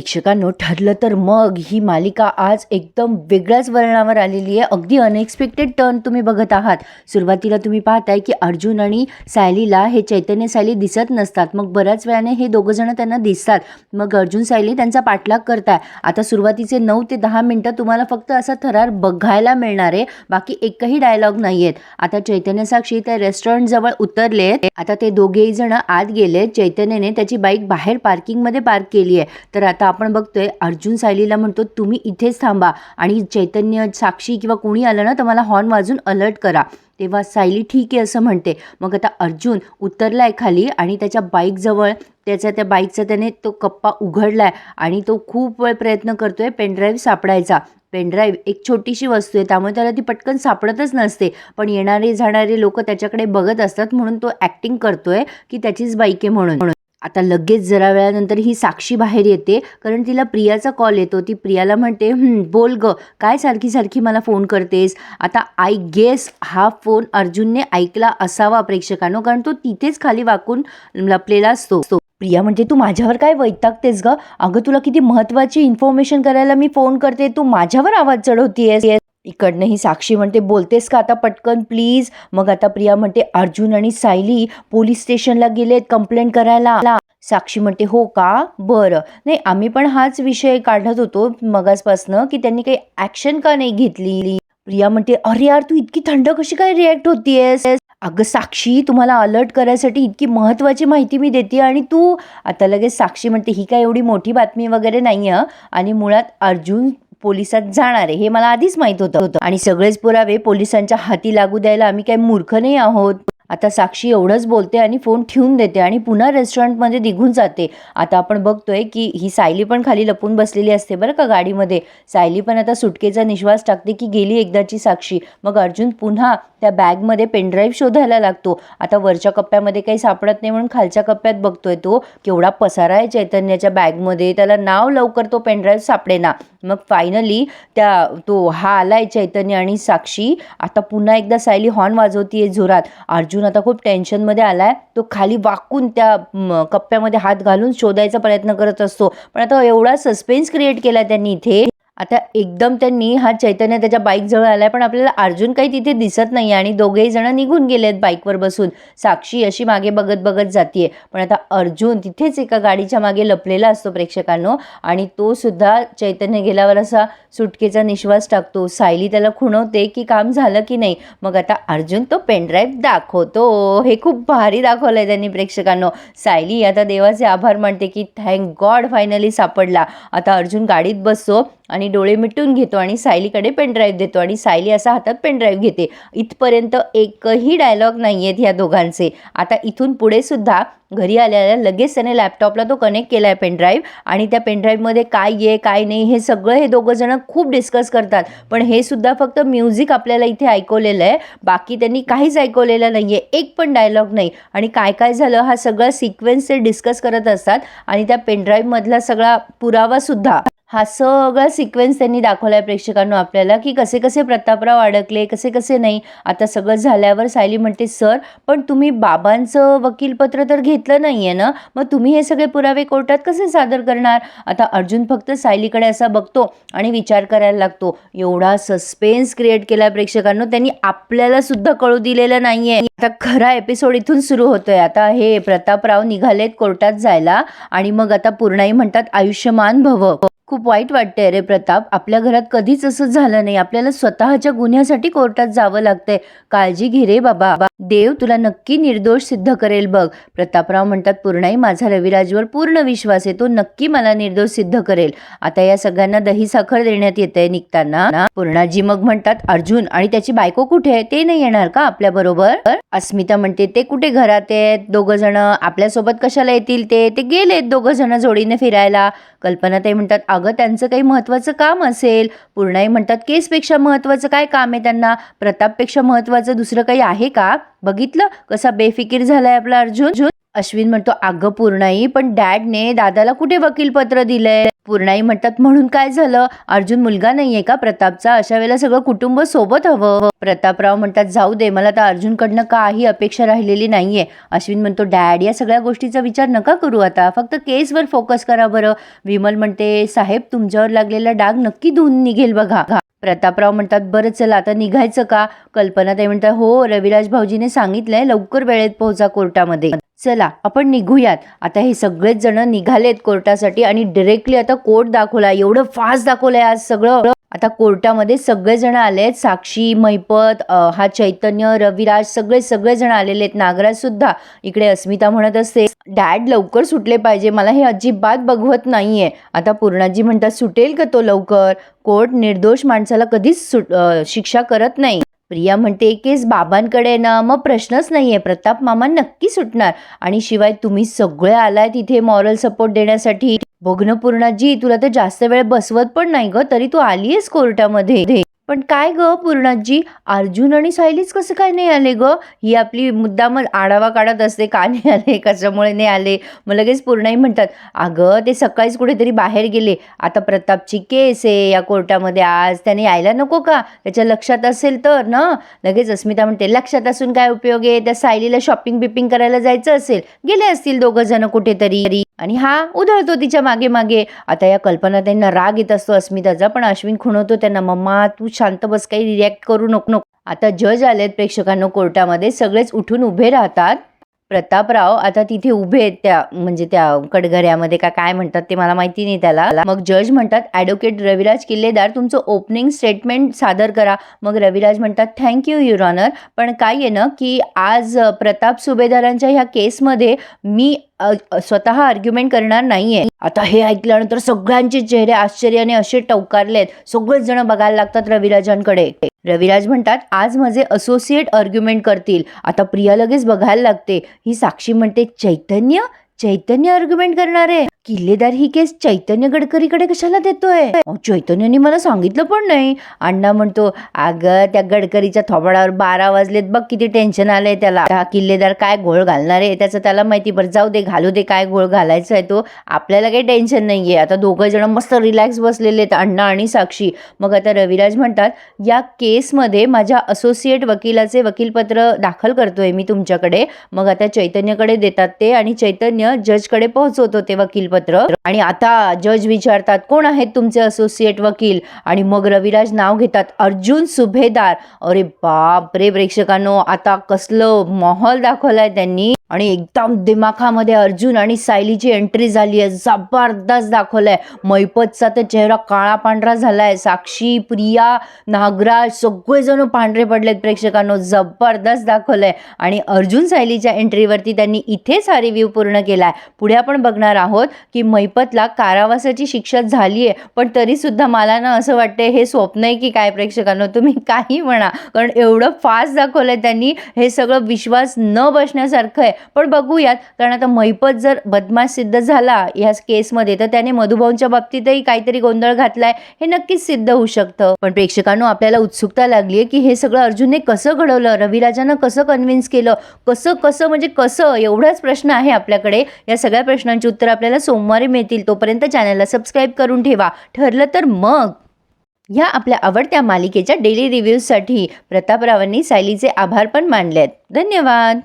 प्रेक्षकांनो ठरलं तर मग ही मालिका आज एकदम वेगळ्याच वळणावर आलेली आहे. अगदी अनएक्सपेक्टेड टर्न तुम्ही बघत आहात. सुरुवातीला तुम्ही पाहताय की अर्जुन आणि सायलीला हे चैतन्य सायली दिसत नसतात. मग बऱ्याच वेळाने हे दोघं जण त्यांना दिसतात. मग अर्जुन सायली त्यांचा पाठलाग करताय. आता सुरुवातीचे नऊ ते दहा मिनटं तुम्हाला फक्त असा थरार बघायला मिळणार आहे. बाकी एकही डायलॉग नाही आहेत आता चैतन्य साक्षी त्या रेस्टॉरंटजवळ उतरले आता ते दोघेही जण आत गेले चैतन्यने त्याची बाईक बाहेर पार्किंगमध्ये पार्क केली आहे. तर आता आपण बघतोय अर्जुन सायलीला म्हणतो तुम्ही इथेच थांबा आणि चैतन्य साक्षी किंवा कोणी आलं ना तर मला हॉर्न वाजून अलर्ट करा. तेव्हा सायली ठीक आहे असं म्हणते. मग आता अर्जुन उतरला आहे खाली आणि त्याच्या बाईकजवळ त्याचा त्या बाईकचा त्याने तो कप्पा उघडला आहे आणि तो खूप वेळ प्रयत्न करतोय पेनड्राईव्ह सापडायचा. पेनड्राईव्ह एक छोटीशी वस्तू आहे त्यामुळे त्याला ती पटकन सापडतच नसते. पण येणारे जाणारे लोक त्याच्याकडे बघत असतात म्हणून तो ॲक्टिंग करतोय की त्याचीच बाईक आहे म्हणून. आता लगेच जरा वेळानंतर ही साक्षी बाहेर येते कारण तिला प्रियाचा कॉल येतो. ती प्रियाला म्हणते बोल ग काय सारखी सारखी मला फोन करतेस? आता आय गेस हा फोन अर्जुनने ऐकला असावा प्रेक्षकांनो कारण तो तिथेच खाली वाकून लपलेला असतो. प्रिया म्हणते तू माझ्यावर काय वैतागतेस ग? अगं तुला किती महत्वाची इन्फॉर्मेशन करायला मी फोन करते. तू माझ्यावर आवाज चढवतीयस? इकडनं ही साक्षी म्हणते बोलतेस का आता पटकन प्लीज मग आता प्रिया म्हणते अर्जुन आणि सायली पोलीस स्टेशनला गेलेत कंप्लेंट करायला. साक्षी म्हणते हो का? बरं. नाही आम्ही पण हाच विषय काढत होतो मगासपासनं की त्यांनी काही ॲक्शन का नाही घेतली? प्रिया म्हणते अरे यार तू इतकी थंड कशी काय रिॲक्ट होतीयस? अगं साक्षी तुम्हाला अलर्ट करायसाठी इतकी महत्त्वाची माहिती मी देते आणि तू आता लगेच साक्षी म्हणते ही काय एवढी मोठी बातमी वगैरे नाही आहे आणि मुळात अर्जुन पोलिसात जाणार आहे हे मला आधीच माहीत होतं होतं. आणि सगळेच पुरावे पोलिसांच्या हाती लागू द्यायला आम्ही काही मूर्ख नाही आहोत. आता साक्षी एवढंच बोलते आणि फोन ठेवून देते आणि पुन्हा रेस्टॉरंटमध्ये निघून जाते. आता आपण बघतोय की ही सायली पण खाली लपून बसलेली असते बरं का गाडीमध्ये. सायली पण आता सुटकेचा निश्वास टाकते की गेली एकदाची साक्षी. मग अर्जुन पुन्हा त्या बॅगमध्ये पेनड्राईव्ह शोधायला लागतो. आता वरच्या कप्प्यामध्ये काही सापडत नाही म्हणून खालच्या कप्प्यात बघतोय तो. केवढा पसारा आहे चैतन्याच्या बॅगमध्ये त्याला नाव लवकर तो पेनड्राईव्ह सापडेना. मग फायनली त्या तो हा आलाय चैतन्य आणि साक्षी. आता पुन्हा एकदा सायली हॉर्न वाजवतीये जोरात. अर्जुन आता खूप टेन्शनमध्ये आलाय. तो खाली वाकून त्या कप्प्यामध्ये हात घालून शोधायचा प्रयत्न करत असतो. पण आता एवढा सस्पेन्स क्रिएट केला त्यांनी इथे. आता एकदम त्यांनी हा चैतन्य त्याच्या बाईकजवळ आला आलाय पण आपल्याला अर्जुन काही तिथे दिसत नाही आणि दोघेही जण निघून गेलेत बाईकवर बसून. साक्षी अशी मागे बघत बघत जातीये. पण आता अर्जुन तिथेच एका गाडीच्या मागे लपलेला असतो प्रेक्षकांनो आणि तो सुद्धा चैतन्य गेल्यावर असा सुटकेचा निश्वास टाकतो. सायली त्याला खुणवते की काम झालं की नाही. मग आता अर्जुन तो पेनड्राईव्ह दाखवतो. हे खूप भारी दाखवलंय त्यांनी प्रेक्षकांनो. सायली आता देवाचे आभार मानते की थँक गॉड फायनली सापडला. आता अर्जुन गाडीत बसतो आणि डोळे मिटून घेतो आणि सायलीकडे पेनड्राईव्ह देतो आणि सायली असा हातात पेनड्राईव्ह घेते. इथपर्यंत एकही डायलॉग नाही आहेत ह्या दोघांचे. आता इथून पुढे सुद्धा घरी आल्याला लगेच त्याने लॅपटॉपला तो कनेक्ट केला आहे पेनड्राईव्ह आणि त्या पेनड्राईव्हमध्ये काय आहे काय नाही हे सगळं हे दोघंजणं खूप डिस्कस करतात. पण हे सुद्धा फक्त म्युझिक आपल्याला इथे ऐकवलेलं आहे. बाकी त्यांनी काहीच ऐकवलेलं नाही आहे एक पण डायलॉग नाही. आणि काय काय झालं? हा सगळा सिक्वेन्स ते डिस्कस करत असतात आणि त्या पेनड्राईव्हमधला सगळा पुरावासुद्धा हा सगळा सिक्वेन्स त्यांनी दाखवला आहे प्रेक्षकांना आपल्याला की कसे कसे प्रतापराव अडकले कसे कसे नाही. आता सगळं झाल्यावर सायली म्हणते सर पण तुम्ही बाबांचं वकीलपत्र तर घेतलं नाही आहे ना? मग तुम्ही हे सगळे पुरावे कोर्टात कसे सादर करणार? आता अर्जुन फक्त सायलीकडे असा बघतो आणि विचार करायला लागतो. एवढा सस्पेन्स क्रिएट केला प्रेक्षकांनो. त्यांनी आपल्याला सुद्धा कळू दिलेलं नाही आहे आता खरा एपिसोड इथून सुरू होतोय. आता हे प्रतापराव निघालेत कोर्टात जायला आणि मग आता पूर्णाई म्हणतात आयुष्यमान भव. खूप वाईट वाटतंय रे प्रताप. आपल्या घरात कधीच असं झालं नाही. आपल्याला स्वतःच्या गुन्ह्यासाठी कोर्टात जावं लागतंय. काळजी घे रे बाबा. देव तुला नक्की निर्दोष सिद्ध करेल बघ. प्रतापराव म्हणतात पूर्णाई माझा रविराजवर पूर्ण विश्वास आहे. तो नक्की मला निर्दोष सिद्ध करेल. आता या सगळ्यांना दही साखर देण्यात येते निघताना. पूर्णाजी मग म्हणतात अर्जुन आणि त्याची बायको कुठे आहे? ते नाही येणार का आपल्या बरोबर? अस्मिता म्हणते ते कुठे घरात आहेत? दोघं जण आपल्यासोबत कशाला येतील ते? ते गेलेत दोघं जण जोडीने फिरायला. कल्पना ते म्हणतात अगं त्यांचं काही महत्त्वाचं काम असेल. पूर्णाई म्हणतात केसपेक्षा महत्त्वाचं काय काम आहे त्यांना? प्रतापपेक्षा महत्त्वाचं दुसरं काही आहे का? बघितलं? कसा बेफिकीर झालाय आपला अर्जुन? अश्विन म्हणतो अगं पूर्णाई पण डॅडने दादाला कुठे वकीलपत्र दिलंय? पूर्णाई म्हणतात म्हणून काय झालं? अर्जुन मुलगा नाहीये का प्रतापचा? अशा वेळेला सगळं कुटुंब सोबत हवं. प्रतापराव म्हणतात जाऊ दे मला तर अर्जुनकडनं काही अपेक्षा राहिलेली नाहीये. अश्विन म्हणतो डॅड या सगळ्या गोष्टीचा विचार नका करू आता. फक्त केसवर फोकस करा बरं. विमल म्हणते साहेब तुमच्यावर लागलेला डाग नक्की धुवून निघेल बघा. प्रतापराव म्हणतात बरं चला आता निघायचं का? कल्पना ते म्हणतात हो रविराज भाऊजीने सांगितलंय लवकर वेळेत पोहोचा कोर्टामध्ये. चला आपण निघूयात. आता हे सगळेच जण निघालेत कोर्टासाठी आणि डिरेक्टली आता कोर्ट दाखवला एवढं फास्ट दाखवलंय आज सगळं. आता कोर्टामध्ये सगळेजण आले आहेत साक्षी मैपत हा चैतन्य रविराज सगळे सगळे जण आलेले आहेत. नागराज सुद्धा. इकडे अस्मिता म्हणत असते डॅड लवकर सुटले पाहिजे. मला हे अजिबात बघवत नाहीये. आता पूर्णाजी म्हणतात सुटेल का तो लवकर? कोर्ट निर्दोष माणसाला कधीच सुट शिक्षा करत नाही. प्रिया म्हणते केस बाबांकडे ना मग प्रश्नच नाहीये. प्रताप मामा नक्की सुटणार. आणि शिवाय तुम्ही सगळे आलाय तिथे मॉरल सपोर्ट देण्यासाठी. बघणं पूर्णाजी तुला तर जास्त वेळ बसवत पण नाही ग तरी तू आलीयस कोर्टामध्ये. पण काय ग पूर्णाजी? अर्जुन आणि सायलीच कसं काय नाही आले ग? ही आपली मुद्दाम आढावा काढत असते का नाही आले कशामुळे नाही आले? मग लगेच पूर्णाई म्हणतात अगं ते सकाळीच कुठेतरी बाहेर गेले. आता प्रतापची केस आहे या कोर्टामध्ये आज. त्याने यायला नको का? त्याच्या लक्षात असेल तर ना? लगेच अस्मिता म्हणते लक्षात असून काय उपयोग आहे? त्या सायलीला शॉपिंग बिपिंग करायला जायचं असेल. गेले असतील दोघं जण कुठेतरी. आणि हा उधळतो तिच्यामागे मागे. आता या कल्पना त्यांना राग येत असतो अस्मिताचा पण अश्विन खुणवतो त्यांना मम्मा तू शांत बस काही रिॲक्ट करू नको नको. आता जज आलेत प्रेक्षकांना कोर्टामध्ये सगळेच उठून उभे राहतात. प्रतापराव आता तिथे उभे आहेत त्या म्हणजे त्या कडघऱ्यामध्ये का काय म्हणतात ते मला माहिती नाही त्याला. मग जज म्हणतात ॲडव्होकेट रविराज किल्लेदार तुमचं ओपनिंग स्टेटमेंट सादर करा. मग रविराज म्हणतात थँक्यू यू ऑनर पण काय आहे ना की आज प्रताप सुभेदारांच्या ह्या केसमध्ये मी स्वतः आर्ग्युमेंट करणार नाहीये. आता हे ऐकल्यानंतर सगळ्यांचे चेहरे आश्चर्याने असे टवकारलेत. सगळेच जण बघायला लागतात रविराजांकडे. रविराज म्हणतात आज माझे असोसिएट आर्ग्युमेंट करतील. आता प्रिया लगेच बघायला लागते. ही साक्षी म्हणते चैतन्य? चैतन्य आर्ग्युमेंट करणार. आहे किल्लेदार ही केस चैतन्य गडकरीकडे कशाला देतोय? चैतन्याने मला सांगितलं पण नाही. अण्णा म्हणतो अगं त्या गडकरीच्या थोबाडावर बारा वाजलेत. बघ किती टेन्शन आलंय त्याला. हा किल्लेदार काय घोळ घालणार आहे? त्याचं त्याला माहिती. बरं जाऊ दे घालू दे. काय घोळ घालायचा आहे तो? आपल्याला काही टेन्शन नाहीये. आता दोघं जण मस्त रिलॅक्स बसलेले आहेत अण्णा आणि साक्षी. मग आता रविराज म्हणतात या केसमध्ये माझ्या असोसिएट वकिलाचे वकीलपत्र दाखल करतोय मी तुमच्याकडे. मग आता चैतन्यकडे देतात ते आणि चैतन्य जजकडे पोहोचवत होते वकीलपत्र. आणि आता जज विचारतात कोण आहेत तुमचे असोसिएट वकील? आणि मग रविराज नाव घेतात अर्जुन सुभेदार. अरे बाप रे प्रेक्षकांनो आता कसलं माहोल दाखवलाय त्यांनी. आणि एकदम दिमाखामध्ये अर्जुन आणि सायलीची एंट्री झाली आहे. जबरदस्त दाखवलंय. मैपतचा तर चेहरा काळा पांढरा झालाय. साक्षी प्रिया नागराज सगळेजण पांढरे पडलेत प्रेक्षकांनो. जबरदस्त दाखवलंय. आणि अर्जुन सायलीच्या एंट्रीवरती त्यांनी इथेच हा रिव्ह्यू पूर्ण केलाय. पुढे आपण बघणार आहोत की मैपतला कारावासाची शिक्षा झाली आहे. पण तरी सुद्धा मला ना असं वाटतंय हे स्वप्न आहे की काय प्रेक्षकांनो? तुम्ही काही म्हणा. कारण एवढं फास्ट दाखवलंय त्यांनी. हे सगळं विश्वास न बसण्यासारखं आहे. पण बघूयात कारण आता मैपत जर बदमाश सिद्ध झाला ह्या केसमध्ये तर त्याने मधुभाऊंच्या बाबतीतही काहीतरी गोंधळ घातलाय हे नक्कीच सिद्ध होऊ शकतं. पण प्रेक्षकांनो आपल्याला उत्सुकता लागली आहे की हे सगळं अर्जुनने कसं घडवलं रविराजानं कसं कन्व्हिन्स केलं कसं कसं म्हणजे कसं एवढाच प्रश्न आहे आपल्याकडे. या सगळ्या प्रश्नांची उत्तर आपल्याला सोमवारी मिळतील तोपर्यंत चॅनलला सबस्क्राईब करून ठेवा. ठरलं तर मग ह्या आपल्या आवडत्या मालिकेच्या डेली रिव्ह्यूजसाठी प्रतापरावांनी सायलीचे आभार पण मानले आहेत धन्यवाद!